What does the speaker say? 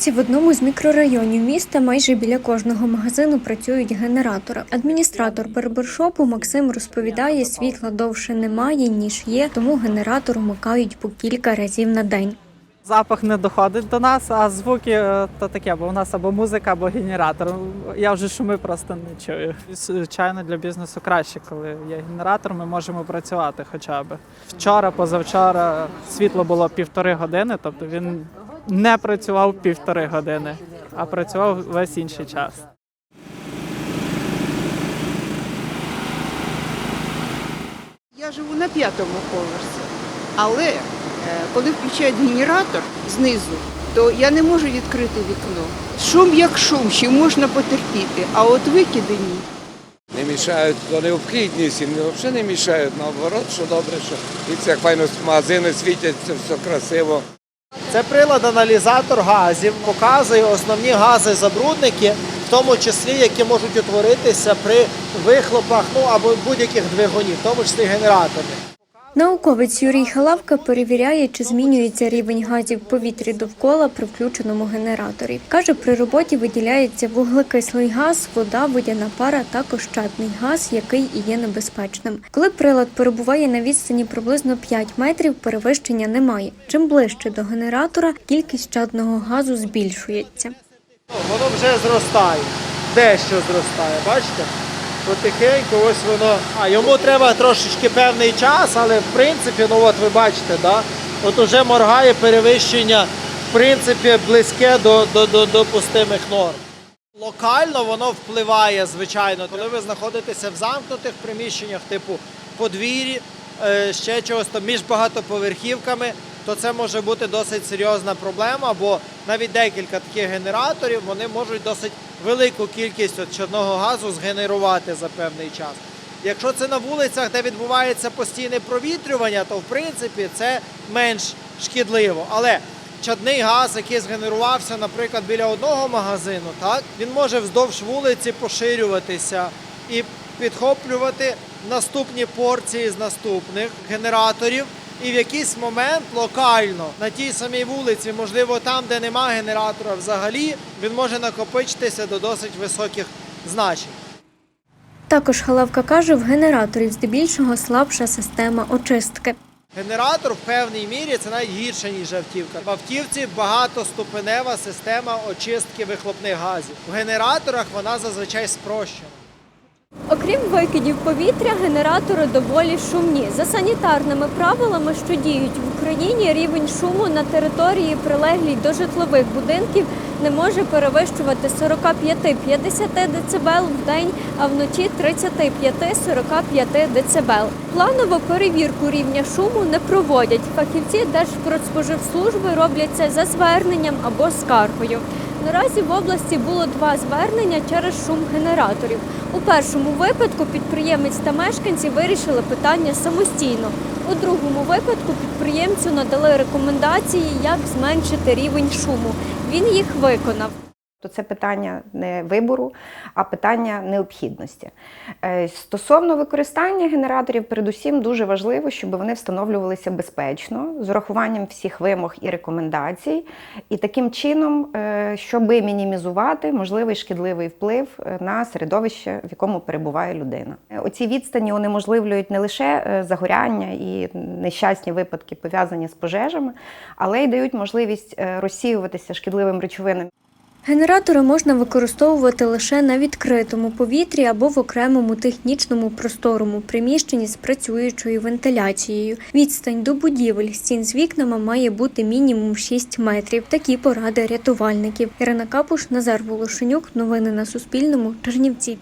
Вранці в одному з мікрорайонів міста майже біля кожного магазину працюють генератори. Адміністратор барбершопу Максим розповідає, світла довше немає ніж є, тому генератор вмикають по кілька разів на день. Запах не доходить до нас, а звуки е, то таке, бо у нас або музика, або генератор. Я вже шуми просто не чую. Звичайно, для бізнесу краще, коли є генератор, ми можемо працювати хоча б. Вчора, позавчора світло було півтори години, тобто він не працював півтори години, а працював весь інший час. Я живу на п'ятому поверсі, але е, коли включають генератор знизу, то я не можу відкрити вікно. Шум як шум, ще можна потерпіти, а от викиди ні. Не мішають до необхідність, взагалі не мішають, наоборот, що добре, що і як файно магазини світяться, все красиво. Це прилад-аналізатор газів, показує основні гази-забрудники, в тому числі, які можуть утворитися при вихлопах ну або будь-яких двигунів, в тому числі генераторних. Науковець Юрій Халавка перевіряє, чи змінюється рівень газів в повітрі довкола при включеному генераторі. Каже, при роботі виділяється вуглекислий газ, вода, водяна пара та щадний газ, який і є небезпечним. Коли прилад перебуває на відстані приблизно 5 метрів, перевищення немає. Чим ближче до генератора, кількість щадного газу збільшується. Воно вже зростає, дещо зростає, бачите? Потихеньку ось воно. А йому треба трошечки певний час, але в принципі, ну от ви бачите, да? от уже моргає перевищення, в принципі, близьке до, до, до допустимих норм. Локально воно впливає, звичайно, коли ви знаходитеся в замкнутих приміщеннях, типу подвір'ї, е, ще чогось там між багатоповерхівками, то це може бути досить серйозна проблема, бо навіть декілька таких генераторів вони можуть досить велику кількість от чорного газу згенерувати за певний час. Якщо це на вулицях, де відбувається постійне провітрювання, то в принципі це менш шкідливо. Але чадний газ, який згенерувався, наприклад, біля одного магазину, так він може вздовж вулиці поширюватися і підхоплювати наступні порції з наступних генераторів. І в якийсь момент локально на тій самій вулиці, можливо, там, де нема генератора взагалі, він може накопичитися до досить високих значень. Також Халавка каже, в генераторів здебільшого слабша система очистки. Генератор в певній мірі це навіть гірше, ніж автівка. В автівці багатоступенева система очистки вихлопних газів. В генераторах вона зазвичай спрощена. Окрім викидів повітря, генератори доволі шумні. За санітарними правилами, що діють в Україні, рівень шуму на території, прилеглій до житлових будинків, не може перевищувати 45-50 дБ в день, а вночі 35-45 дБ. Планову перевірку рівня шуму не проводять. Фахівці Держпродспоживслужби роблять це за зверненням або скаргою. Наразі в області було два звернення через шум генераторів. У першому випадку підприємець та мешканці вирішили питання самостійно. У другому випадку підприємцю надали рекомендації, як зменшити рівень шуму. Він їх виконав. То це питання не вибору, а питання необхідності. Е, Стосовно використання генераторів, передусім дуже важливо, щоб вони встановлювалися безпечно, з урахуванням всіх вимог і рекомендацій, і таким чином, е, щоб мінімізувати можливий шкідливий вплив е, на середовище, в якому перебуває людина. Оці відстані унеможливлюють не лише загоряння і нещасні випадки пов'язані з пожежами, але й дають можливість розсіюватися шкідливим речовинам. Генератори можна використовувати лише на відкритому повітрі або в окремому технічному просторому приміщенні з працюючою вентиляцією. Відстань до будівель стін з вікнами має бути мінімум 6 метрів. Такі поради рятувальників. Ірина Капуш, Назар Волошенюк. Новини на Суспільному. Чернівці.